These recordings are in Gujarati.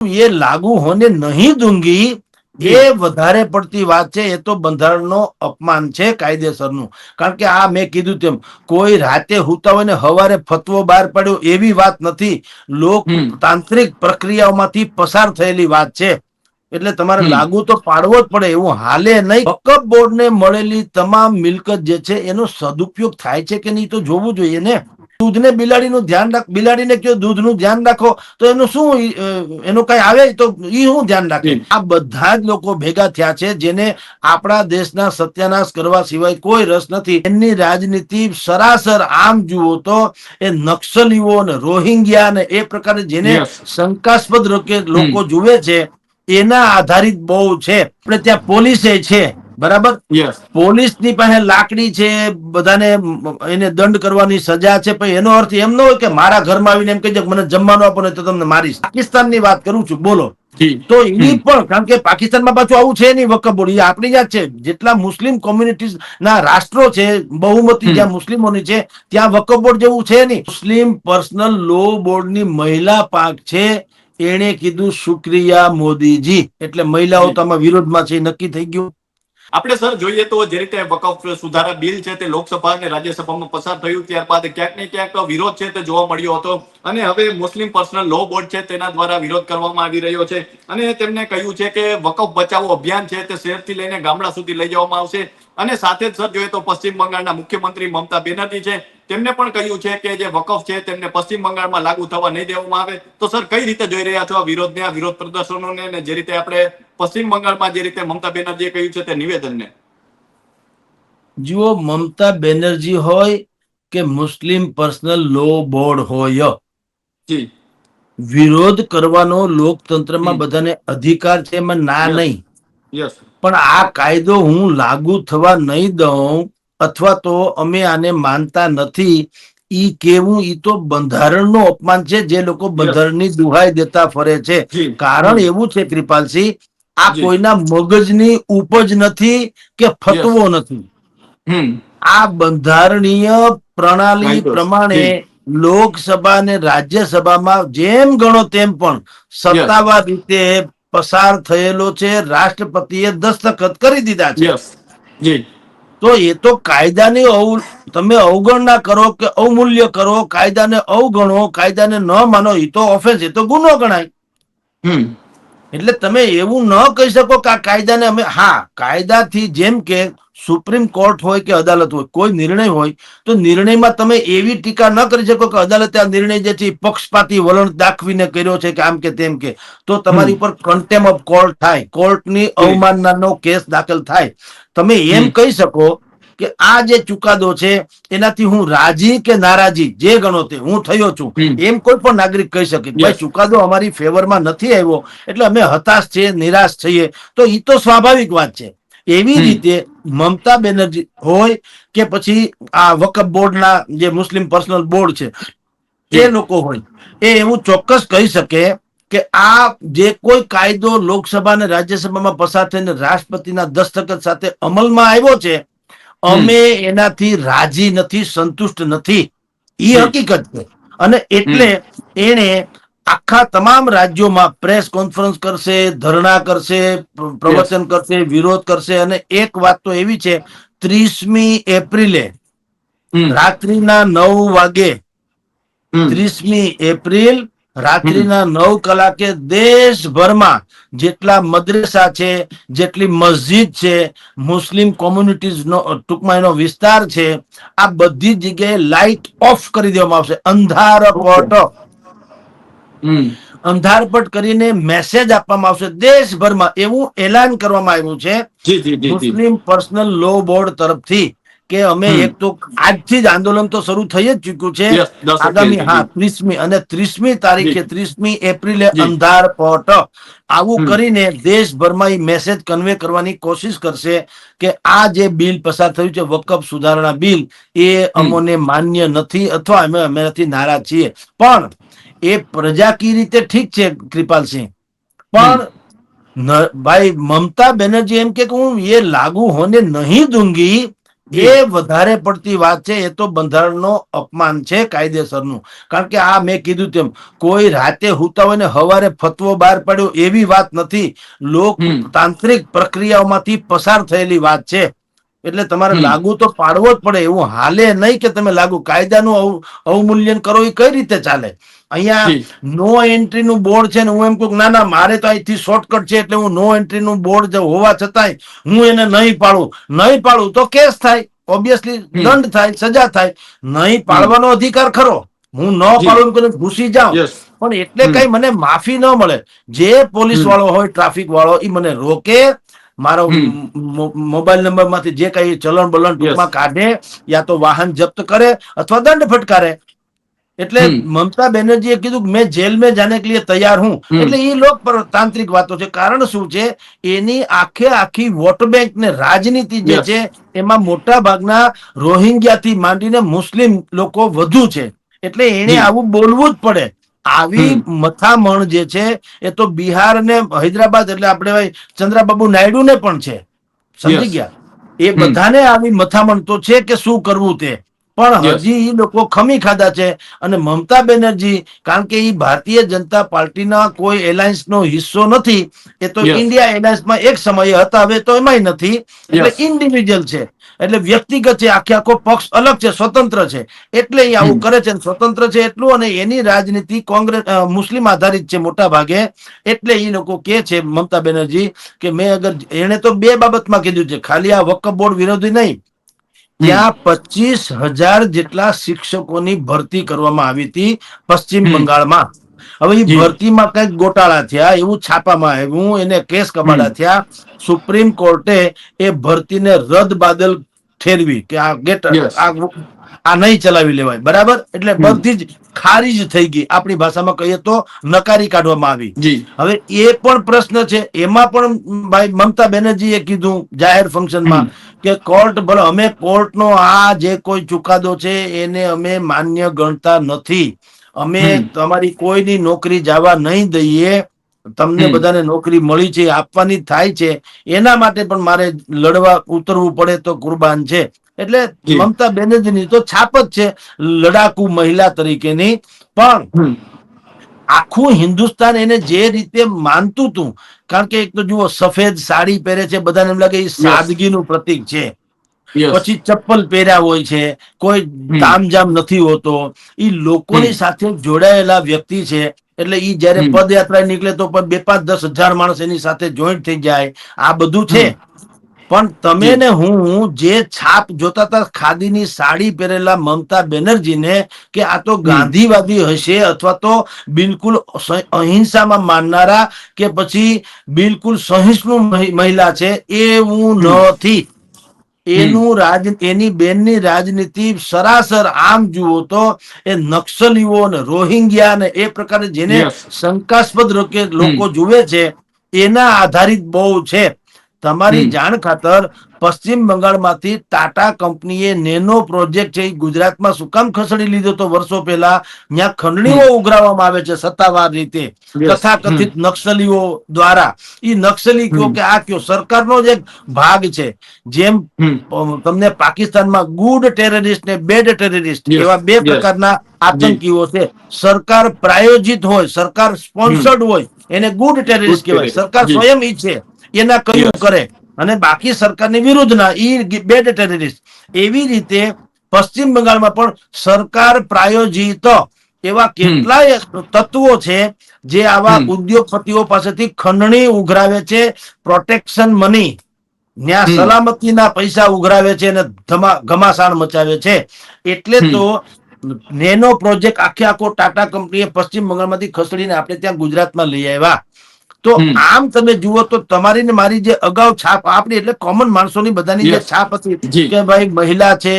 ये लागू होने नहीं दूंगी એ વધારે પડતી વાત છે એ તો બંધારણનો અપમાન છે કાયદેસરનું કારણ કે આ મેં કીધું તેમ કોઈ રાતે હુતા હોય ને હવારે ફતવો બહાર પાડ્યો એવી વાત નથી લોકતાંત્રિક પ્રક્રિયાઓમાંથી પસાર થયેલી વાત છે એટલે તમારે હમ. લાગુ તો પાડવો જ પડે એવું હાલે નહીં વકફ બોર્ડને મળેલી તમામ મિલકત જે છે એનો સદુપયોગ થાય છે કે નહીં તો જોવું જોઈએ ને દૂધને બિલાડીનું ધ્યાન રાખ બિલાડીને કયો દૂધનું ધ્યાન રાખો તો એનું શું એનું કઈ આવે તો એ શું ધ્યાન રાખે. આ બધા જ લોકો ભેગા થયા છે જેને આપણા દેશના સત્યાનાશ કરવા સિવાય કોઈ રસ નથી. એમની રાજનીતિ સરાસર આમ જુઓ તો એ નક્સલીઓ ને રોહિંગ્યા ને એ પ્રકારે જેને શંકાસ્પદ લોકો જુએ છે એના આધારિત બહુ છે. આપણે ત્યાં પોલીસે છે. બરાબર? પોલીસની પાસે લાકડી છે બધાને એને દંડ કરવાની સજા છે પણ એનો અર્થ એમ ન હોય કે મારા ઘરમાં આવીને એમ કહી મને જમવાનું આપો ને તો તમને મારીશ. પાકિસ્તાનની વાત કરું છું બોલો. તો એ પણ કારણ કે પાકિસ્તાનમાં પાછું આવું છે નહીં વકફ બોર્ડ એ આપણી જાત છે જેટલા મુસ્લિમ કોમ્યુનિટીઝ ના રાષ્ટ્રો છે બહુમતી જ્યાં મુસ્લિમોની છે ત્યાં વકફ બોર્ડ જેવું છે નહીં. મુસ્લિમ પર્સનલ લો બોર્ડની મહિલા પાક છે એણે કીધું શુક્રિયા મોદીજી. એટલે મહિલાઓ જી. તો આમાં વિરોધમાં છે નક્કી થઈ ગયું. આપણે સર જોઈએ તો જે રીતે વકફ સુધારા બિલ છે તે લોકસભા અને રાજ્યસભામાં પસાર થયું, ત્યારબાદ ક્યાંક ને ક્યાંક વિરોધ છે તે જોવા મળ્યો હતો. અને હવે મુસ્લિમ પર્સનલ લો બોર્ડ છે તેના દ્વારા વિરોધ કરવામાં આવી રહ્યો છે. અને તેમને કહ્યું છે કે વકફ બચાવો અભિયાન છે તે શહેરથી લઈને ગામડા સુધી લઈ જવામાં આવશે. અને સાથે જ સર જોઈએ તો પશ્ચિમ બંગાળના મુખ્યમંત્રી મમતા બેનર્જી છે. તેમને પણ કહ્યું છે કે જે વકફ છે તેમને પશ્ચિમ બંગાળમાં લાગુ થવા નહીં દેવામાં આવે. તો સર કઈ રીતે જોઈ રહ્યા છો આ વિરોધને આ વિરોધ પ્રદર્શનોને અને જે રીતે આપણે પશ્ચિમ બંગાળમાં જે રીતે મમતા બેનર્જીએ કહ્યું છે તે નિવેદનને? જુઓ મમતા બેનર્જી હોય કે મુસ્લિમ પર્સનલ લો બોર્ડ હોય. જી. વિરોધ કરવાનો લોકતંત્રમાં બધાને અધિકાર છે એમાં ના નહીં. પણ આ કાયદો હું લાગુ થવા નહીં દઉં અથવા તો અમે આને માનતા નથી ઈ કેવું ઈ તો બંધારણનું અપમાન છે જે લોકો બંધારણની દુહાઈ દેતા ફરે છે. કારણ એવું છે કૃપાલસિંહ આ કોઈના મગજની ઉપજ નથી કે ફતવો નથી. આ બંધારણીય પ્રણાલી પ્રમાણે લોકસભા અને રાજ્યસભામાં જેમ ગણો તેમ પણ સત્તાવાર રીતે પસાર થયેલો છે રાષ્ટ્રપતિએ દસ્તખત કરી દીધા છે. તો એ તો કાયદાની અવ- તમે અવગણના કરો કે અવમૂલ્ય કરો કાયદાને અવગણો કાયદાને ન માનો એ તો ઓફેન્સ એ તો ગુનો ગણાય. હમ. એટલે તમે એવું ન કહી શકો કે આ કાયદાને અમે હા કાયદાથી જેમ કે સુપ્રીમ કોર્ટ હોય કે અદાલત હોય કોઈ નિર્ણય હોય તો નિર્ણયમાં તમે એવી ટીકા ન કરી શકો કે અદાલતે આ નિર્ણય જે છે પક્ષપાતી વલણ દાખવીને કર્યો છે કે આમ કે તેમ કે. તો તમારી ઉપર કન્ટેમ ઓફ કોર્ટ થાય. કોર્ટની અવમાનનાનો કેસ દાખલ થાય. તમે એમ કહી શકો કે આ જે ચુકાદો છે એનાથી હું રાજી કે નારાજી જે ગણો તે હું થયો છું. એમ કોઈ પણ નાગરિક કહી શકે ભાઈ ચુકાદો અમારી ફેવરમાં નથી આવ્યો એટલે અમે હતાશ છીએ નિરાશ છીએ તો એ તો સ્વાભાવિક વાત છે. એવી રીતે મમતા બેનર્જી હોય કે પછી આ વકફ બોર્ડના જે મુસ્લિમ પર્સનલ બોર્ડ છે એ લોકો હોય એ એવું ચોક્કસ કહી શકે કે આ જે કોઈ કાયદો લોકસભા અને રાજ્યસભામાં પસાર થઈને રાષ્ટ્રપતિના દસ્તખત સાથે અમલમાં આવ્યો છે અમે એનાથી રાજી નથી સંતુષ્ટ નથી. એ હકીકત છે. અને એટલે એણે આખા તમામ રાજ્યોમાં પ્રેસ કોન્ફરન્સ કરશે ધરણા કરશે પ્રવચન કરશે વિરોધ કરશે. અને એક વાત તો એવી છે ત્રીસમી એપ્રિલે રાત્રિના નવ વાગે ત્રીસમી એપ્રિલ રાત્રિના નવ કલાકે દેશભરમાં જેટલા મદ્રેસા છે જેટલી મસ્જિદ છે મુસ્લિમ કોમ્યુનિટીઝ નો ટૂંકમાં એનો વિસ્તાર છે આ બધી જગ્યાએ લાઇટ ઓફ કરી દેવામાં આવશે. અંધારપટ હમ. અંધારપટ કરીને મેસેજ આપવામાં આવશે દેશભરમાં. એવું એલાન કરવામાં આવ્યું છે મુસ્લિમ પર્સનલ લો બોર્ડ તરફથી. કે અમે એક તો આજથી જ આંદોલન તો શરૂ થઈ જ ચૂક્યું છે. આગામી હા ત્રીસમી અને ત્રીસમી તારીખે ત્રીસમી એપ્રિલે અંધાર પોટ આવું કરીને દેશભરમાં એ મેસેજ કન્વે કરવાની કોશિશ કરશે કે આ જે બિલ પસાર થયું છે વકફ સુધારણા બિલ એ અમોને માન્ય નથી અથવા અમે અમે નથી નારાજ છીએ. પણ એ પ્રજાકીય રીતે ઠીક છે કૃપાલસિંહ પણ ભાઈ મમતા બેનર્જી એમ કે હું એ લાગુ હોને નહીં દૂંગી એ વધારે પડતી વાત છે એ તો બંધારણનો અપમાન છે કાયદેસરનું. કારણ કે આ મેં કીધું તેમ કોઈ રાતે હુતા હોય ને હવારે ફતવો બહાર પાડ્યો એવી વાત નથી. લોકતાંત્રિક પ્રક્રિયાઓમાંથી પસાર થયેલી વાત છે. એટલે તમારે લાગુ તો પાડવો જ પડે. એવું હાલે નહીં કે તમે લાગુ. કાયદાનું અવ- અવમૂલ્યન કરો એ કઈ રીતે ચાલે? અહીંયા. નો એન્ટ્રી નું બોર્ડ છે ને હું એમ કહું ના ના મારે તો અહીંથી શોર્ટકટ છે એટલે હું નો એન્ટ્રી નું બોર્ડ હોવા છતાંય હું એને નહીં પાડું. નહીં પાડું તો કેસ થાય. ઓબ્વિયસલી દંડ થાય સજા થાય. નહીં પાડવાનો અધિકાર ખરો. હું ન પાડું કરીને ઘૂસી જાઉં. પણ એટલે કઈ મને માફી ન મળે. જે પોલીસ વાળો હોય ટ્રાફિક વાળો એ મને રોકે. મારો મોબાઈલ નંબરમાંથી જે કઈ ચલણ બલણ ટૂંકમાં કાઢે યા તો વાહન જપ્ત કરે અથવા દંડ ફટકારે. એટલે મમતા બેનર્જીએ કીધું મેં જેલ મેં જાને કે લીએ તૈયાર હું. એટલે એ લોકતાંત્રિક વાતો છે. કારણ શું છે? એની આખે આખી વોટ બેંક ને રાજનીતિ જે છે એમાં મોટા ભાગના રોહિંગ્યા થી માંડીને મુસ્લિમ લોકો વધુ છે. એટલે એને આવું બોલવું જ પડે. આવી મથામણ જે છે એ તો બિહાર ને હૈદરાબાદ એટલે આપણે ભાઈ ચંદ્રાબાબુ નાયડુ ને પણ છે. સમજી ગયા? એ બધાને આવી મથામણ તો છે કે શું કરવું તે? પણ હજી એ લોકો ખમી ખાધા છે અને મમતા બેનર્જી કારણ કે એ ભારતીય જનતા પાર્ટીના કોઈ એલાયન્સ નો હિસ્સો નથી એ તો. ઇન્ડિયા એલાયન્સમાં એક સમયે હતા હવે તો એમાંય નથી. એટલે ઇન્ડિવિજ્યુઅલ છે. એટલે વ્યક્તિગત છે આખે આખો પક્ષ અલગ છે સ્વતંત્ર છે. એટલે એ આવું કરે છે અને સ્વતંત્ર છે એટલું અને એની રાજનીતિ કોંગ્રેસ મુસ્લિમ આધારિત છે મોટા ભાગે. એટલે એ લોકો કે છે મમતા બેનર્જી કે મેં અગર એને તો બે બાબતમાં કીધું છે ખાલી આ વકફ બોર્ડ વિરોધી નહીં ત્યાં પચીસ હજાર જેટલા શિક્ષકોની ભરતી કરવામાં આવી હતી પશ્ચિમ બંગાળમાં. હવે એ ભરતીમાં કંઈક ગોટાળા થયા એવું છાપામાં આવ્યું એને કેસ કબાડા થયા. સુપ્રીમ કોર્ટે એ ભરતીને રદ બાદલ ઠેરવી કે આ ગેટ આ નહીં ચલાવી લેવાય. બરાબર? એટલે બધી જ ખારીજ થઈ ગઈ. આપણી ભાષામાં કહીએ તો નકારી કાઢવામાં આવી. હવે એ પણ પ્રશ્ન છે. એમાં પણ ભાઈ મમતા બેનર્જીએ કીધું જાહેર ફંક્શનમાં કે કોર્ટ ભલે અમે કોર્ટનો આ જે કોઈ ચુકાદો છે એને અમે માન્ય ગણતા નથી. અમે તમારી કોઈની નોકરી જવા નહીં દઈએ. તમને બધાને નોકરી મળી છે આપવાની થાય છે. એના માટે પણ મારે લડવા ઉતરવું પડે તો કુરબાન છે. એટલે મમતા બેનર્જીની તો છાપ જ છે લડાકુ મહિલા તરીકેની. પણ. આખું હિન્દુસ્તાન એને જે રીતે માનતું હતું કારણ કે એક તો જુઓ સફેદ સાડી પહેરે છે બધાને એમ લાગે એ સાદગીનું પ્રતીક છે. પછી ચપ્પલ પહેર્યા હોય છે કોઈ તામજામ નથી હોતો. ઈ લોકોની સાથે જોડાયેલા વ્યક્તિ છે એટલે ઈ જયારે પદયાત્રા નીકળે તો પણ બે પાંચ દસ હજાર માણસ એની સાથે જોઈન્ટ થઈ જાય. આ બધું છે. પણ તમે ને હું જે છાપ જોતા હતા ખાદીની સાડી પહેરેલા મમતા બેનર્જીને કે આ તો ગાંધીવાદી હશે અથવા તો બિલકુલ અહિંસામાં માનનારા કે પછી બિલકુલ સહિષ્ણુ મહિ- મહિલા છે એવું નથી. એનું રાજ એની બેનની રાજનીતિ સરાસર આમ જુઓ તો એ નક્સલીઓ ને રોહિંગ્યા ને એ પ્રકારે જેને શંકાસ્પદ લોકો જુએ છે એના આધારિત બહુ છે. તમારી જાણ ખાતર પશ્ચિમ બંગાળમાંથી ટાટા કંપનીએ નેનો પ્રોજેક્ટ છે એ ગુજરાતમાં શું કામ ખસેડી લીધો તો વર્ષો પહેલા ત્યાં ખંડણીઓ ઉઘરાવવામાં આવે છે સત્તાવાર રીતે. તથાકથિત નક્સલીઓ દ્વારા. એ નક્સલી કયો કે આ કયો સરકારનો જ એક ભાગ છે. જેમ તમને પાકિસ્તાનમાં ગુડ ટેરરિસ્ટ ને બેડ ટેરરિસ્ટ એવા બે. પ્રકારના આતંકીઓ છે. સરકાર પ્રાયોજિત હોય સરકાર સ્પોન્સર્ડ હોય એને ગુડ ટેરરિસ્ટ કહેવાય. સરકાર. સ્વયં ઈચ્છે એના કયું કરે? અને બાકી સરકારની વિરુદ્ધના ઈ બેડ ટેરરિસ્ટ. એવી રીતે પશ્ચિમ બંગાળમાં પણ સરકાર પ્રાયોજિત. એવા કેટલાય તત્વો છે જે આવા ઉદ્યોગપતિઓ પાસેથી ખંડણી ઉઘરાવે છે પ્રોટેક્શન મની. ત્યાં સલામતીના પૈસા ઉઘરાવે છે અને ધમા ઘમાસાણ મચાવે છે. એટલે તો નેનો પ્રોજેક્ટ આખે આખો ટાટા કંપનીએ પશ્ચિમ બંગાળમાંથી ખસેડીને આપણે ત્યાં ગુજરાતમાં લઈ આવ્યા. તો આમ તમે જુઓ તો તમારી ને મારી જે અગાઉ છાપ આપણી એટલે કોમન માણસોની બધાની જે છાપ હતી કે ભાઈ મહિલા છે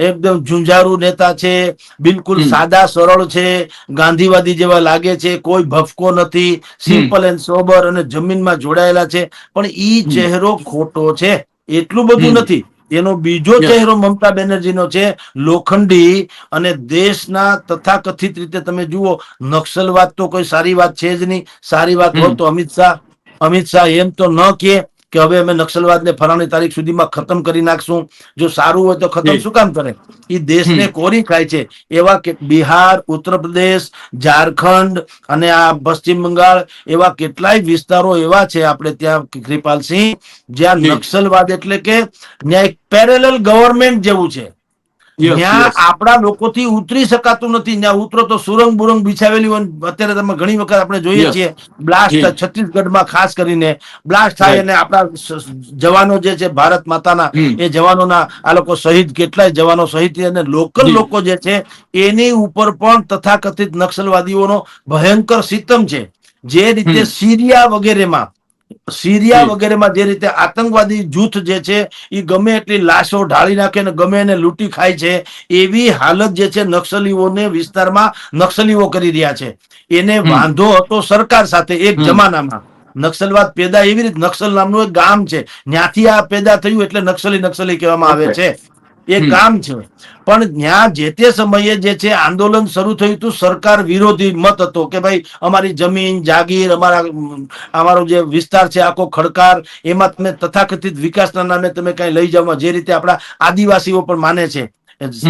એકદમ ઝુંઝારુ નેતા છે બિલકુલ સાદા સરળ છે ગાંધીવાદી જેવા લાગે છે કોઈ ભફકો નથી સિમ્પલ એન્ડ સોબર અને જમીનમાં જોડાયેલા છે પણ ઈ ચહેરો ખોટો છે એટલું બધું નથી. એનો બીજો ચહેરો મમતા બેનર્જીનો છે. લોખંડી અને દેશના તથાકથિત રીતે તમે જુઓ નક્સલવાદ તો કોઈ સારી વાત છે જ નહીં. સારી વાત. હોત તો અમિત શાહ અમિત શાહ એમ તો ન કે કે હવે અમે નક્સલવાદને ફલાણી તારીખ સુધીમાં ખતમ કરી નાખશું. જો સારું હોય તો ખતમ શું કામ કરે? એ દેશને કોરી ખાય છે? એવા કે બિહાર ઉત્તર પ્રદેશ ઝારખંડ અને આ પશ્ચિમ બંગાળ એવા કેટલાય વિસ્તારો એવા છે આપણે ત્યાં કૃપાલસિંહ જ્યાં નક્સલવાદ એટલે કે ત્યાં એક પેરેલલ ગવર્મેન્ટ જેવું છે. ત્યાં આપણા લોકોથી ઉતરી શકાતું નથી. ત્યાં ઉતરો તો સુરંગ બુરંગ બિછાવેલી હોય અત્યારે તમે ઘણી વખત આપણે જોઈએ છીએ બ્લાસ્ટ છત્તીસગઢમાં ખાસ કરીને બ્લાસ્ટ થાય અને આપણા જવાનો જે છે ભારત માતાના એ જવાનોના આ લોકો શહીદ કેટલાય જવાનો શહીદ અને લોકલ લોકો જે છે એની ઉપર પણ તથાકથિત નક્સલવાદીઓનો ભયંકર સિતમ છે. જે રીતે. સિરિયા વગેરેમાં સિરિયા વગેરેમાં જે રીતે આતંકવાદી જૂથ જે છે એ ગમે એટલી લાશો ઢાળી નાખે ને ગમે એને લૂંટી ખાય છે એવી હાલત જે છે નક્સલીઓને વિસ્તારમાં નક્સલીઓ કરી રહ્યા છે. એને વાંધો હતો સરકાર સાથે એક જમાનામાં. નક્સલવાદ પેદા એવી રીતે નક્સલ નામનું એક ગામ છે. ત્યાંથી આ પેદા થયું એટલે નક્સલી નક્સલી કહેવામાં આવે છે. એ કામ છે. પણ ત્યાં જે તે સમયે જે છે આંદોલન શરૂ થયું હતું સરકાર વિરોધી મત હતો કે ભાઈ અમારી જમીન જાગીર અમારા અમારો જે વિસ્તાર છે આખો ખડકાર એમાં તમે તથાકથિત વિકાસના નામે તમે કઈ લઈ જાવ જે રીતે આપણા આદિવાસીઓ પણ માને છે.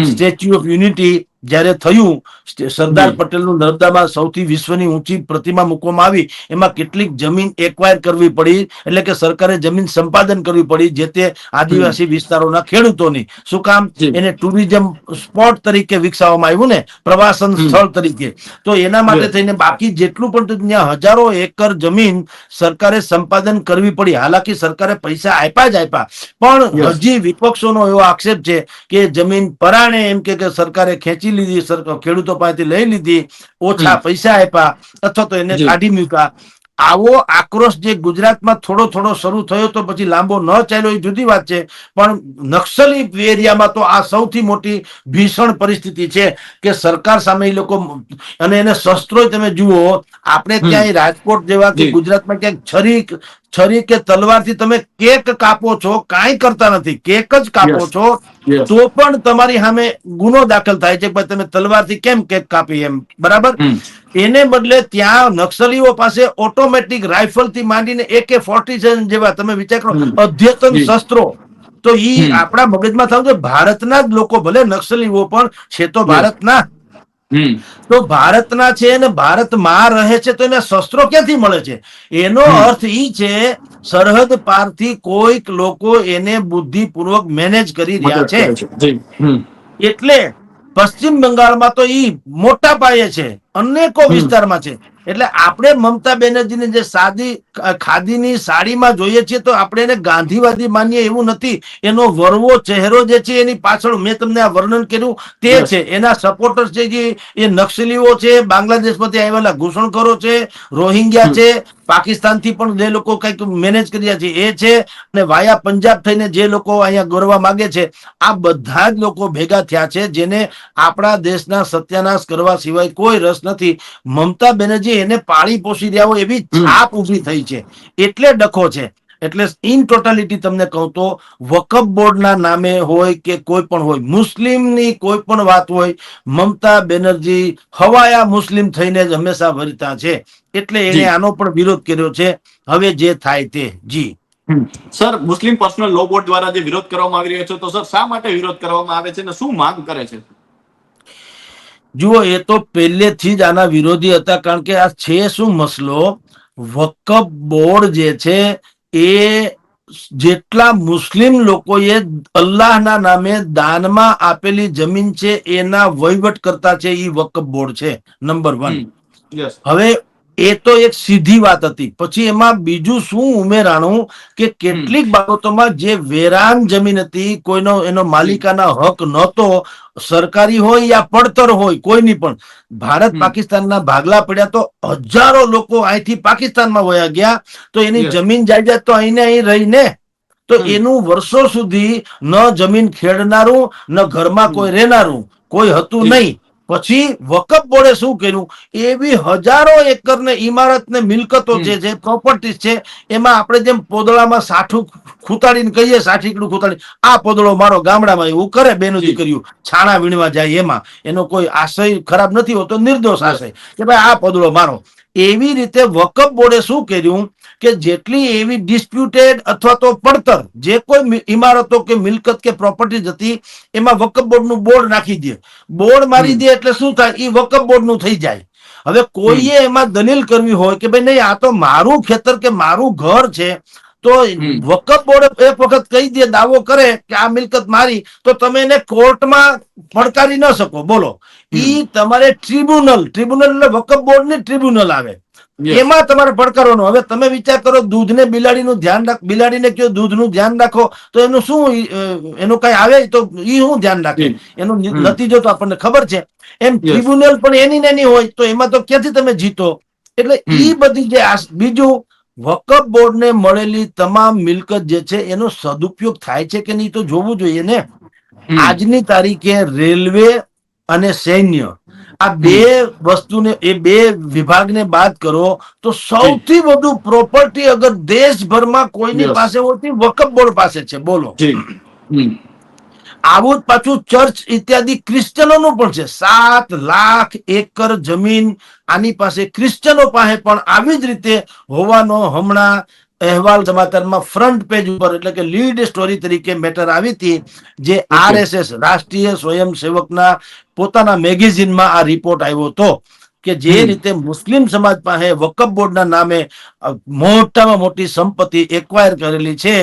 સ્ટેચ્યુ ઓફ યુનિટી જ્યારે થયું સરદાર. પટેલનું નર્મદામાં સૌથી વિશ્વની ઊંચી પ્રતિમા મૂકવામાં આવી એમાં કેટલીક જમીન એક્વાયર કરવી પડી એટલે કે સરકારે જમીન સંપાદન કરવી પડી જે તે આદિવાસી વિસ્તારોના ખેડૂતોની. શું કામ? એને ટુરિઝમ સ્પોટ તરીકે વિકસાવવામાં આવ્યું ને પ્રવાસન સ્થળ તરીકે. તો એના માટે થઈને બાકી જેટલું પણ ત્યાં હજારો એકર જમીન સરકારે સંપાદન કરવી પડી. હાલાકી સરકારે પૈસા આપ્યા જ આપ્યા. પણ. હજી વિપક્ષોનો એવો આક્ષેપ છે કે જમીન પરાણે એમ કે કે સરકારે ખેંચી લીધી ખેડૂતો પાસેથી લઈ લીધી ઓછા પૈસા આપ્યા અથવા તો એને. કાઢી મૂક્યા આવો આક્રોશ જે ગુજરાતમાં થોડો થોડો શરૂ થયો તો પછી લાંબો ન ચાલ્યો એ જુદી વાત છે. પણ નક્સલી એરિયામાં તો આ સૌથી મોટી ભીષણ પરિસ્થિતિ છે કે સરકાર સામે એ લોકો અને એને શસ્ત્રો તમે જુઓ આપણે ત્યાં ક્યાંય રાજકોટ જેવા કે. ગુજરાતમાં ક્યાંક છરી છરી કે તલવારથી તમે કેક કાપો છો કાંઈ કરતા નથી. કેક જ કાપો છો તો પણ તમારી સામે ગુનો દાખલ થાય છે તમે તલવારથી કેમ કેક કાપી એમ. બરાબર. એને બદલે ત્યાં નક્સલીઓ પાસે ઓટોમેટિક રાઇફલથી માંડીને એકે ફોર્ટી જેવા તમે વિચાર કરો અદ્યતન શસ્ત્રો. તો ઈ આપણા મગજમાં થયું કે ભારતના જ લોકો ભલે નક્સલીઓ પણ છે તો ભારતના. તો ભારતના છે અને ભારતમાં રહે છે તો એને શસ્ત્રો ક્યાંથી મળે છે? એનો અર્થ ઈ છે સરહદ પારથી કોઈક લોકો એને બુદ્ધિપૂર્વક મેનેજ કરી રહ્યા છે. એટલે પશ્ચિમ બંગાળમાં તો ઈ મોટા પાયે છે અનેકો વિસ્તારમાં છે. એટલે આપણે મમતા બેનર્જીને જે સાદી ખાદીની સાડીમાં જોઈએ છીએ તો આપણે એને ગાંધીવાદી માનીએ એવું નથી. એનો વરવો ચહેરો જે છે એની પાછળ મેં તમને આ વર્ણન કર્યું તે છે. એના સપોર્ટર છે જે એ નક્સલીઓ છે બાંગ્લાદેશમાંથી આવેલા ઘૂસણખોરો છે રોહિંગ્યા છે પાકિસ્તાનથી પણ જે લોકો કંઈક મેનેજ કર્યા છે એ છે અને વાયા પંજાબ થઈને જે લોકો અહીંયા ગોરવા માંગે છે આ બધા જ લોકો ભેગા થયા છે જેને આપણા દેશના સત્યાનાશ કરવા સિવાય કોઈ રસ નથી. મમતા બેનર્જી એને પાળી પોષી રહ્યા હોય એવી. છાપ ઊભી થઈ છે. એટલે ડખો છે. એટલે ઇન ટોટાલિટી તમને કહું તો વકફ બોર્ડના નામે હોય કે કોઈ પણ હોય મુસ્લિમની કોઈ પણ વાત હોય મમતા બેનર્જી હવાયા મુસ્લિમ થઈને જ હંમેશા વરિતા છે. એટલે એને આનો પણ વિરોધ કર્યો છે. હવે જે થાય તે. જી. Sir Muslim personal law board દ્વારા જે વિરોધ કરવામાં આવી રહ્યો છે તો સર શા માટે વિરોધ કરવામાં આવે છે અને શું માંગ કરે છે? જુઓ એ તો પહેલેથી જ આના વિરોધી હતા કારણ કે આ છે શું મસલો? વકફ બોર્ડ જે છે એ જેટલા મુસ્લિમ લોકોએ અલ્લાહના નામે દાનમાં આપેલી જમીન છે એના વહીવટ કરતા છે એ વકફ બોર્ડ છે નંબર વન હવે એ તો એક સીધી વાત હતી. પછી એમાં બીજું શું ઉમેરાણું કે કેટલીક બાબતોમાં જે વેરાન જમીન હતી કોઈનો એનો માલિકાના હક નહોતો સરકારી હોય યા પડતર હોય કોઈની પણ. ભારત પાકિસ્તાનના ભાગલા પડ્યા તો હજારો લોકો અહીંથી પાકિસ્તાનમાં વયા ગયા. તો એની જમીન જાયદાદ તો અહીંને અહીં રહીને તો એનું વર્ષો સુધી ન જમીન ખેડનારું ન ઘરમાં કોઈ રહેનારું કોઈ હતું નહીં. પછી વકફ બોર્ડે શું કર્યું? એવી હજારો એકર ને ઇમારત ને મિલકતો જે છે પ્રોપર્ટીઝ છે એમાં આપણે જેમ પોદળામાં સાઠું ખૂતાડીને કહીએ સાઠીકડું ખૂતાડી આ પોદળો મારો ગામડામાં એવું કરે બેનું. દીકરીઓ છાણા વીણવા જાય એમાં. એનો કોઈ આશય ખરાબ નથી હોતો નિર્દોષ આશય કે ભાઈ આ પોદળો મારો. એવી રીતે વકફ બોર્ડે શું કર્યું કે જેટલી એવી ડિસ્પ્યુટેડ અથવા તો પડતર જે કોઈ ઇમારતો કે મિલકત કે પ્રોપર્ટી હતી એમાં વકફ બોર્ડનું બોર્ડ નાખી દે. બોર્ડ મારી દે એટલે શું થાય? એ વકફ બોર્ડનું થઈ જાય. હવે કોઈએ એમાં દલીલ કરવી હોય કે ભાઈ નહીં આ તો મારું ખેતર કે મારું ઘર છે તો. વકફ બોર્ડ એક વખત કહી દે દાવો કરે કે આ મિલકત મારી તો તમે એને કોર્ટમાં પડકારી ન શકો. બોલો. ઈ તમારે ટ્રિબ્યુનલ ટ્રિબ્યુનલ એટલે વકફ બોર્ડની ટ્રિબ્યુનલ આવે. એમાં તમારે પડકારવાનો. હવે તમે વિચાર કરો દૂધને બિલાડીનું ધ્યાન રાખ બિલાડીને કયો દૂધનું ધ્યાન રાખો તો એનું શું એનું કઈ આવે? તો ઈ શું ધ્યાન રાખે. એનો નતીજો તો આપણને ખબર છે. એમ ટ્રિબ્યુનલ પણ એની ને એની હોય તો એમાં તો ક્યાંથી તમે જીતો? એટલે. ઈ બધી જે બીજું વકફ બોર્ડને મળેલી તમામ મિલકત જે છે એનો સદુપયોગ થાય છે કે નહીં તો જોવું જોઈએ ને. આજની તારીખે રેલવે અને સૈન્ય આ બે વસ્તુને એ બે વિભાગને બાદ કરો તો સૌથી વધુ પ્રોપર્ટી અગર દેશભરમાં કોઈની પાસે હોતી વકફ બોર્ડ પાસે છે. બોલો. આવું જ પાછું ચર્ચ ઇત્યાદિ ક્રિશ્ચનોનું પણ છે. સાત લાખ એકર જમીન આની પાસે ક્રિશ્ચનો પાસે પણ આવી જ રીતે હોવાનો હમણાં અહેવાલ સમાચારમાં ફ્રન્ટ પેજ ઉપર એટલે કે લીડ સ્ટોરી તરીકે મેટર આવી હતી જે આરએસએસ રાષ્ટ્રીય સ્વયંસેવકના પોતાના મેગેઝિનમાં આ રિપોર્ટ આવ્યો હતો કે જે રીતે મુસ્લિમ સમાજ પાસે વકફ બોર્ડના નામે મોટામાં મોટી સંપત્તિ એક્વાયર કરેલી છે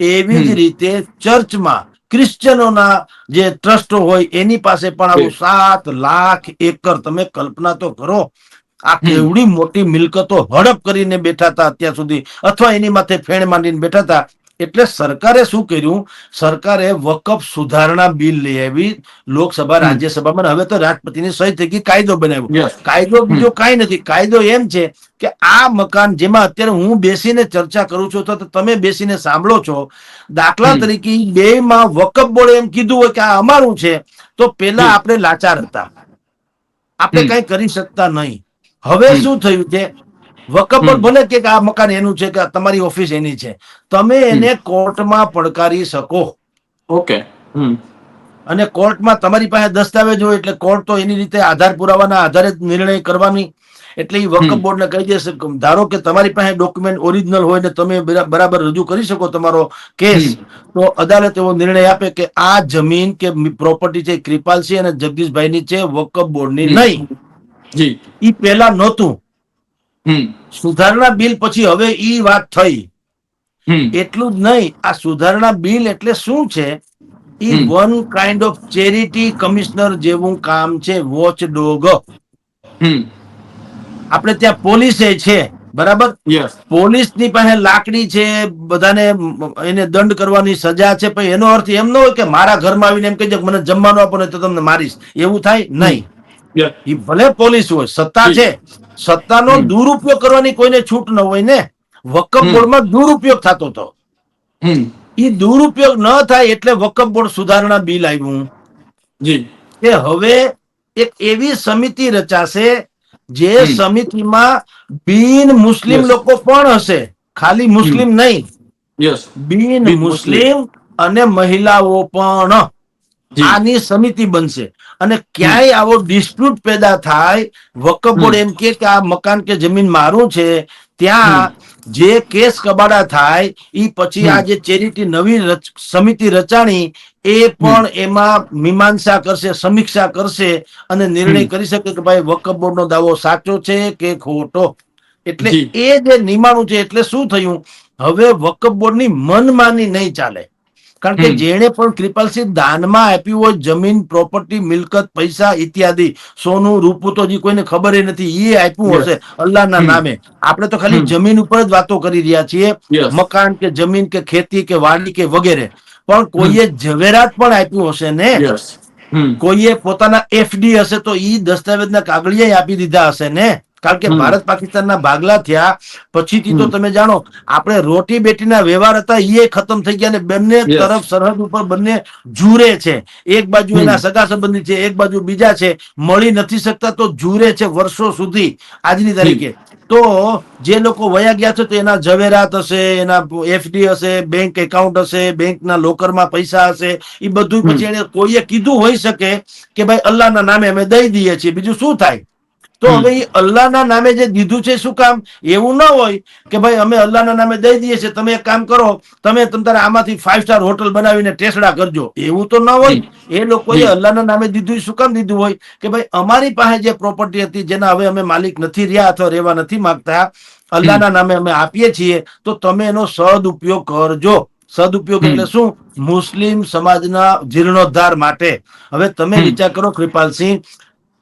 એવી જ રીતે ચર્ચમાં ક્રિશ્ચનોના જે ટ્રસ્ટો હોય એની પાસે પણ આવું સાત લાખ એકર તમે કલ્પના તો કરો આ. કેવડી મોટી મિલકતો હડપ કરીને બેઠા હતા અત્યાર સુધી અથવા એની માથે ફેણ માંડીને બેઠા હતા એટલે સરકારે શું કર્યું? સરકારે વકફ સુધારણા બિલ લઈ આવી લોકસભા રાજ્યસભામાં હવે તો રાષ્ટ્રપતિની સહી થકી કાયદો બનાવ્યો. કાયદો બીજો કાંઈ નથી. કાયદો એમ છે કે આ મકાન જેમાં અત્યારે હું બેસીને ચર્ચા કરું છું તો તમે બેસીને સાંભળો છો દાખલા તરીકે બે માં વકફ બોર્ડે એમ કીધું હોય કે આ અમારું છે તો પેલા આપણે લાચાર હતા. આપણે કઈ કરી શકતા નહીં. હવે શું થયું છે? વકફ બોર્ડ ભલે કે આ મકાન એનું છે કે તમારી ઓફિસ એની છે તમે એને કોર્ટમાં પડકારી શકો. ઓકે. અને કોર્ટમાં તમારી પાસે દસ્તાવેજ હોય એટલે કોર્ટ તો એની રીતે આધાર પુરાવાના આધારે નિર્ણય કરવાની. એટલે એ વકફ. બોર્ડને કહી દેશે ધારો કે તમારી પાસે ડોક્યુમેન્ટ ઓરિજિનલ હોય ને તમે બરાબર રજૂ કરી શકો તમારો કેસ તો અદાલત એવો નિર્ણય આપે કે આ જમીન કે પ્રોપર્ટી છે કૃપાલસિંહ અને જગદીશભાઈની છે વકફ બોર્ડની ની નહીં. જી. ઈ પહેલા નહોતું. સુધારણા બિલ પછી હવે ઈ વાત થઈ. એટલું જ નહીં આ સુધારણા બિલ એટલે શું છે? ઈ one kind of charity commissioner જેવું કામ છે વોચ ડોગ. આપણે ત્યાં પોલીસે છે બરાબર? પોલીસની પાસે લાકડી છે બધાને એને દંડ કરવાની સજા છે પણ એનો અર્થ એમ ન હોય કે મારા ઘરમાં આવીને એમ કહી દે કે મને જમવાનું આપો ને તો તમને મારીશ. એવું થાય? નહીં. એ ભલે પોલીસ હોય સત્તા છે સત્તાનો દુરુપયોગ કરવાની કોઈને છૂટ ન હોય ને વકફ બોર્ડમાં દુરુપયોગ થતો હતો. એ દુરુપયોગ ન થાય એટલે વકફ બોર્ડ સુધારણા બિલ આવ્યું કે હવે એક એવી સમિતિ રચાશે જે સમિતિમાં બિન મુસ્લિમ લોકો પણ હશે. ખાલી મુસ્લિમ નહીં. યસ બિન મુસ્લિમ અને મહિલાઓ પણ. આની સમિતિ બનશે. અને ક્યાંય આવો ડિસ્પ્યુટ પેદા થાય વકફ બોર્ડ એમ કે આ મકાન કે જમીન મારું છે ત્યાં જે કેસ કબાડા થાય એ પછી આ જે ચેરિટી નવી સમિતિ રચાણી એ પણ એમાં મીમાંસા કરશે સમીક્ષા કરશે અને નિર્ણય કરી શકે કે ભાઈ વકફ બોર્ડ નો દાવો સાચો છે કે ખોટો? એટલે એ જે નિમાણું છે એટલે શું થયું? હવે વકફ બોર્ડની મનમાની નહીં ચાલે. કારણ કે જેણે પણ કૃપાલસિંહ દાનમાં આપ્યું હોય જમીન પ્રોપર્ટી મિલકત પૈસા ઇત્યાદિ સોનું રૂપું તો હજી કોઈને ખબર નથી એ આપ્યું હશે અલ્લાહના નામે. આપણે તો ખાલી જમીન ઉપર જ વાતો કરી રહ્યા છીએ. મકાન કે જમીન કે ખેતી કે વાડી કે વગેરે. પણ કોઈએ ઝવેરાત પણ આપ્યું હશે ને? કોઈએ પોતાના એફડી હશે તો ઈ દસ્તાવેજના કાગળિયા આપી દીધા હશે ને? કારણ કે ભારત પાકિસ્તાનના ભાગલા થયા. પછીથી તો તમે જાણો આપણે રોટી બેટીના વ્યવહાર હતા એ ખતમ થઈ ગયા અને બંને તરફ સરહદ ઉપર બંને જુરે છે. એક બાજુ એના સગા સંબંધી છે એક બાજુ બીજા છે. મળી નથી શકતા તો જુરે છે વર્ષો સુધી આજની તારીખે. તો જે લોકો વયા ગયા છે તો એના ઝવેરાત હશે એના એફડી હશે બેંક એકાઉન્ટ હશે બેંકના લોકરમાં પૈસા હશે. એ બધું. પછી એને કોઈએ કીધું હોઈ શકે કે ભાઈ અલ્લાહના નામે અમે દઈ દઈએ છીએ. બીજું શું થાય? તો હવે એ અલ્લાહના નામે જે દીધું છે શું કામ? એવું ના હોય કે ભાઈ અમે અલ્લાહના નામે દઈ દઈએ છીએ તમે એક કામ કરો તમે તમારે આમાંથી ફાઈવ સ્ટાર હોટલ બનાવીને ટેસડા કરજો. એવું તો ન હોય. એ લોકોએ અલ્લાહના નામે દીધું શું કામ દીધું હોય? કે ભાઈ અમારી પાસે જે પ્રોપર્ટી હતી જેના હવે અમે માલિક નથી રહ્યા અથવા રહેવા નથી માંગતા અલ્લાહના નામે અમે આપીએ છીએ તો તમે એનો સદઉપયોગ કરજો. સદુપયોગ હમ. એટલે શું? મુસ્લિમ સમાજના જીર્ણોદ્ધાર માટે. હવે તમે વિચાર કરો કૃપાલસિંહ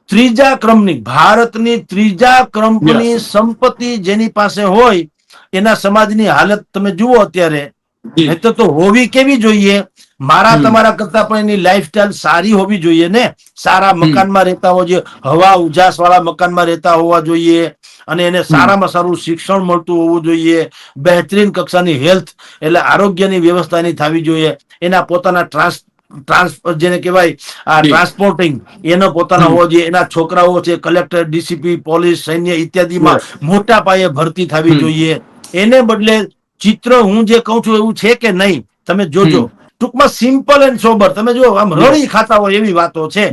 ત્રીજા ક્રમની ભારતની ત્રીજા ક્રમની સંપત્તિ જેની પાસે હોય એના સમાજની હાલત તમે જુઓ અત્યારે. નહીતર તો હોવી કેવી જોઈએ? મારા તમારા કરતા પણ એની લાઈફસ્ટાઈલ સારી હોવી જોઈએ ને? સારા મકાનમાં રહેતા હોવા જોઈએ હવા ઉજાસ વાળા મકાનમાં રહેતા હોવા જોઈએ અને એને સારામાં સારું શિક્ષણ મળતું હોવું જોઈએ. બહેતરીન કક્ષાની હેલ્થ એટલે આરોગ્યની વ્યવસ્થા એની થવી જોઈએ. એના પોતાના ટ્રાન્સ ટ્રાન્સ જેને કહેવાય આ ટ્રાન્સપોર્ટિંગ એનો પોતાનો હોવો જોઈએ એના છોકરાઓ છે કલેક્ટર ડીસીપી પોલીસ સૈન્ય ઇત્યાદિમાં મોટા પાયે ભરતી થવી જોઈએ. એને બદલે ચિત્ર હું જે કહું છું એવું છે કે નહીં તમે જોજો. ટૂંકમાં સિમ્પલ એન્ડ સોબર. તમે જો આમ રડી રળી ખાતા હોય એવી વાતો છે.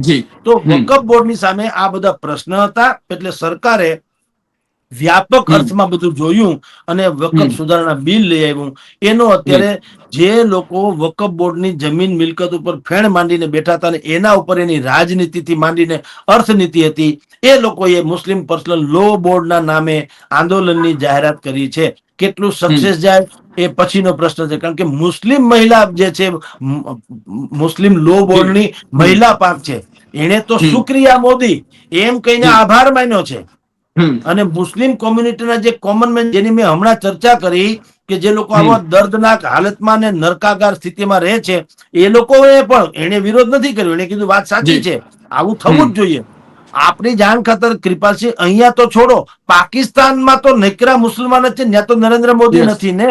તો. વકફ બોર્ડની સામે આ બધા પ્રશ્ન હતા એટલે સરકારે વ્યાપક. અર્થમાં બધું જોયું અને વકફ સુધારણા બિલ લઈ આવ્યું. એનો અત્યારે જે લોકો વકફ બોર્ડની જમીન મિલકત ઉપર ફેણ માંડીને બેઠા હતા ને એના ઉપર એની રાજનીતિથી માંડીને અર્થનીતિ હતી એ લોકોએ મુસ્લિમ પર્સનલ લો બોર્ડના નામે આંદોલનની જાહેરાત કરી છે. કેટલું સક્સેસ જાય એ પછીનો પ્રશ્ન છે. કારણ કે મુસ્લિમ મહિલા જે છે મુસ્લિમ લો બોર્ડની મહિલા પાક છે. એને તો. શુક્રિયા મોદી એમ કહીને આભાર માન્યો છે. અને મુસ્લિમ કોમ્યુનિટીના જે કોમન મેન જેની મેં હમણાં ચર્ચા કરી કે જે લોકો આવા દર્દનાક હાલતમાં ને નરકાગાર સ્થિતિમાં રહે છે એ લોકોએ પણ એને વિરોધ નથી કર્યો. એને કીધું વાત સાચી છે. આવું થવું જ જોઈએ. આપણી જાણ ખાતર કૃપાલસિંહ અહીંયા તો છોડો. પાકિસ્તાનમાં તો નકરા મુસલમાન જ છે ત્યાં તો નરેન્દ્ર મોદી નથી ને?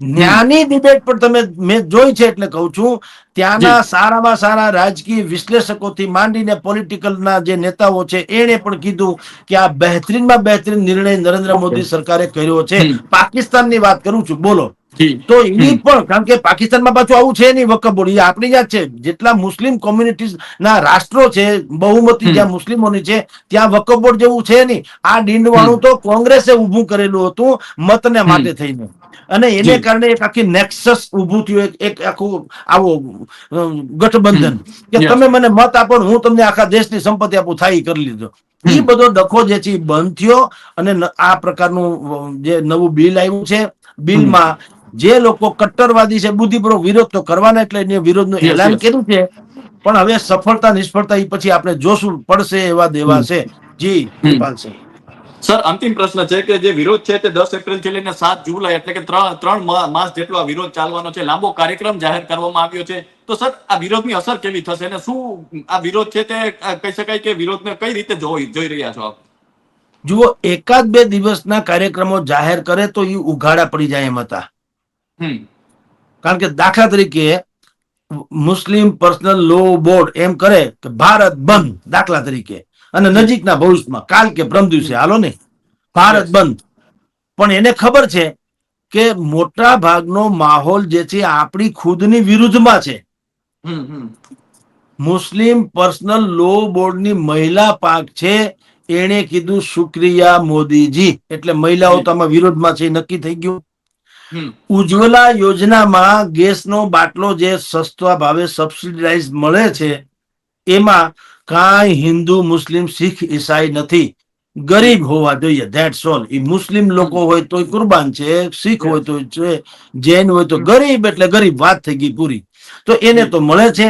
ન્યાની ડિબેટ પણ તમે મેં જોઈ છે એટલે કહું છું. ત્યાંના સારામાં સારા રાજકીય વિશ્લેષકોથી માંડીને પોલિટિકલના જે નેતાઓ છે એણે પણ કીધું કે આ બહેતરીનમાં બહેતરીન નિર્ણય નરેન્દ્ર મોદી સરકારે કર્યો છે. પાકિસ્તાનની વાત કરું છું. બોલો. તો એની પણ કારણ કે પાકિસ્તાનમાં પાછું આવું છે નહીં વકફ બોર્ડ એ આપણી જાત છે જેટલા મુસ્લિમ કોમ્યુનિટીઝ ના રાષ્ટ્રો છે બહુમતી જ્યાં મુસ્લિમોની છે ત્યાં વકફ બોર્ડ જેવું છે નહીં. આ ડીંડવાણું તો કોંગ્રેસે ઉભું કરેલું હતું મતને માટે થઈને. અને એને કારણે એક આખી નેક્સસ ઉભું થયું એક- આખું આવો ગઠબંધન. કે તમે મને મત આપો હું તમને આખા દેશની સંપત્તિ આપું થાય કરી લીધો. એ બધો ડખો જે છે બંધ થયો અને આ પ્રકારનું જે નવું બિલ આવ્યું છે બિલમાં જે લોકો કટ્ટરવાદી છે બુદ્ધિપૂર્વક વિરોધ તો કરવાના એટલે એને વિરોધનું એલાન કર્યું છે. પણ હવે સફળતા નિષ્ફળતા એ પછી આપણે જોશું પડશે એવા દેવા છે. જી કૃપાલસિંહ સર અંતિમ પ્રશ્ન છે કે જે વિરોધ છે તે દસ એપ્રિલથી લઈને સાત જુલાઈ એટલે કે ત્રણ ત્રણ માસ જેટલો આ વિરોધ ચાલવાનો છે લાંબો કાર્યક્રમ જાહેર કરવામાં આવ્યો છે. તો સર આ વિરોધની અસર કેવી થશે અને શું આ વિરોધ છે તે કહી શકાય કે વિરોધને કઈ રીતે જોઈ જોઈ રહ્યા છો આપ? જુઓ એકાદ બે દિવસના કાર્યક્રમો જાહેર કરે તો એ ઉઘાડા પડી જાય એમ હતા. કારણ કે દાખલા તરીકે મુસ્લિમ પર્સનલ લો બોર્ડ એમ કરે કે ભારત બંધ દાખલા તરીકે. અને નજીકના ભવિષ્યમાં કાલ કે પ્રમ દિવસે હાલો ને? ભારત બંધ. પણ એને ખબર છે કે મોટા ભાગનો માહોલ જે છે આપણી ખુદની વિરુદ્ધમાં છે. મુસ્લિમ પર્સનલ લો બોર્ડની મહિલા પાક છે એણે કીધું શુક્રિયા મોદીજી. એટલે મહિલાઓ જી. તો આમાં વિરોધમાં છે નક્કી થઈ ગયું. ઉજ્જવલા યોજનામાં ગેસનો બાટલો જે સસ્તા ભાવે સબસિડાઇઝ મળે છે એમાં કાંઈ હિન્દુ મુસ્લિમ શીખ ઈસાઈ નથી. ગરીબ હોવા જોઈએ ધેટ્સ ઓલ એ મુસ્લિમ લોકો હોય તો કુરબાન છે શીખ હોય તો છે જૈન હોય તો ગરીબ એટલે ગરીબ વાત થઈ ગઈ પૂરી. તો એને તો મળે છે.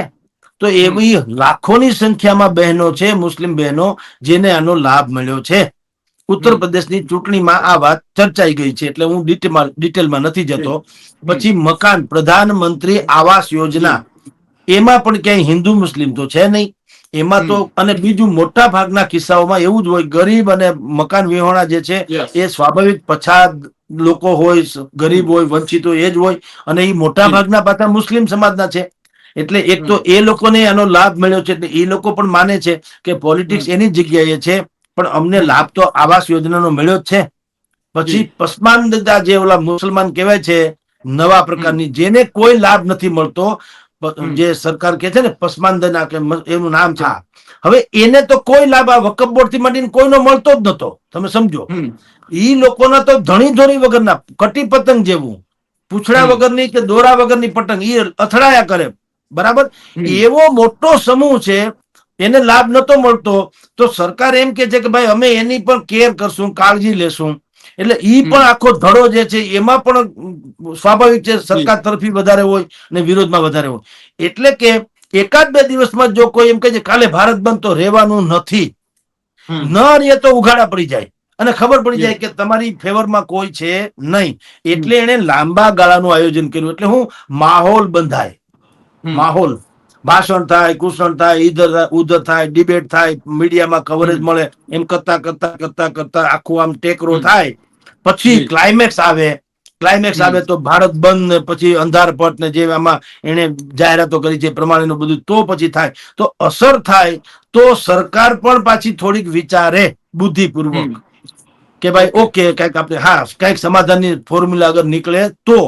તો એવી લાખોની સંખ્યામાં બહેનો છે મુસ્લિમ બહેનો જેને આનો લાભ મળ્યો છે. ઉત્તર. પ્રદેશની ચૂંટણીમાં આ વાત ચર્ચાઈ ગઈ છે એટલે હું ડિટેલમાં ડિટેલમાં નથી જતો. પછી મકાન પ્રધાનમંત્રી આવાસ યોજના. એમાં પણ ક્યાંય હિન્દુ મુસ્લિમ તો છે નહીં. એમાં તો અને બીજું મોટા ભાગના કિસ્સાઓમાં એવું જ હોય ગરીબ અને મકાન વિહોણા જે છે એ સ્વાભાવિક પછાત લોકો હોય ગરીબ હોય વંચિત હોય એ જ હોય અને એ મોટા ભાગના પાછા મુસ્લિમ સમાજના છે. એટલે એક તો એ લોકોને આનો લાભ મળ્યો છે એટલે એ લોકો પણ માને છે કે પોલિટિક્સ એની જગ્યાએ છે. પણ અમને લાભ તો આવાસ યોજનાનો મળ્યો જ છે. પછી પસમાનદા જે ઓલા મુસલમાન કહેવાય છે નવા પ્રકારની જેને કોઈ લાભ નથી મળતો જે સરકાર કે છે ને પસમાનદના કે એનું નામ છે. હવે એને તો કોઈ લાભ આ વકફ બોર્ડથી માંડીને કોઈનો મળતો જ નતો. તમે સમજો. ઈ લોકોના તો ધણી ધોરી વગરના કટી પતંગ જેવું. પૂછડા. વગરની કે દોરા વગરની પતંગ ઈ અથડાયા કરે. બરાબર? એવો મોટો સમૂહ છે એને લાભ નતો મળતો તો સરકાર એમ કે છે કે ભાઈ અમે એની પણ કેર કરશું કાળજી લેશું. એટલે ઈ પણ આખો ધડો જે છે એમાં પણ સ્વાભાવિક છે સરકાર તરફી વધારે હોય અને વિરોધમાં વધારે હોય. એટલે કે એકાદ બે દિવસમાં જો કોઈ એમ કહે છે કાલે ભારત બંધ તો રહેવાનું નથી. ન રહીએ તો ઉઘાડા પડી જાય. અને ખબર પડી જાય કે તમારી ફેવરમાં કોઈ છે નહીં. એટલે એને લાંબા ગાળાનું આયોજન કર્યું. એટલે હું માહોલ બંધાય. માહોલ. ભાષણ થાય કુષણ થાય ઈધર ઉધર થાય ડિબેટ થાય મીડિયામાં કવરેજ મળે એમ કરતા કરતા કરતા કરતા આખું આમ ટેકરો થાય. પછી ક્લાઇમેક્સ આવે. ક્લાઇમેક્સ આવે તો ભારત બંધ ને પછી અંધારપટ ને જે આમાં એને જાહેરાતો કરી છે પ્રમાણેનું બધું તો પછી થાય. તો અસર થાય તો સરકાર પણ પાછી થોડીક વિચારે બુદ્ધિપૂર્વક. કે ભાઈ ઓકે કંઈક આપણે હા કંઈક સમાધાનની ફોર્મ્યુલા અગર નીકળે તો.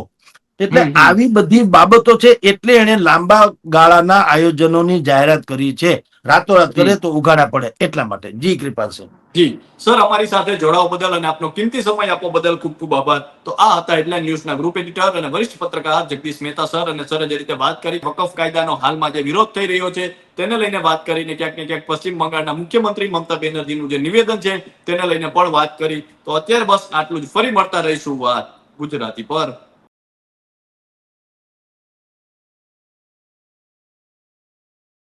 એટલે. આવી બધી બાબતો છે એટલે એને લાંબા ગાળાના આયોજનોની જાહેરાત કરી છે. રાતોરાત કરે તો ઉઘાડા પડે એટલા માટે. જી કૃપા જી. સર અમારી સાથે જોડાવા બદલ અને આપનો કિંમતી સમય આપવા બદલ ખૂબ ખૂબ આભાર. તો આ હતા હેડલાઇન ન્યૂઝના ગ્રુપ એડિટર અને વરિષ્ઠ પત્રકાર જગદીશ મહેતા સર અને સર જે રીતે વાત કરી વકફ કાયદાનો હાલમાં જે વિરોધ થઈ રહ્યો છે તેને લઈને વાત કરીને ક્યાંક ને ક્યાંક પશ્ચિમ બંગાળના મુખ્યમંત્રી મમતા બેનર્જીનું જે નિવેદન છે તેને લઈને પણ વાત કરી. તો અત્યારે બસ આટલું જ. ફરી મળતા રહીશું વાત ગુજરાતી પર.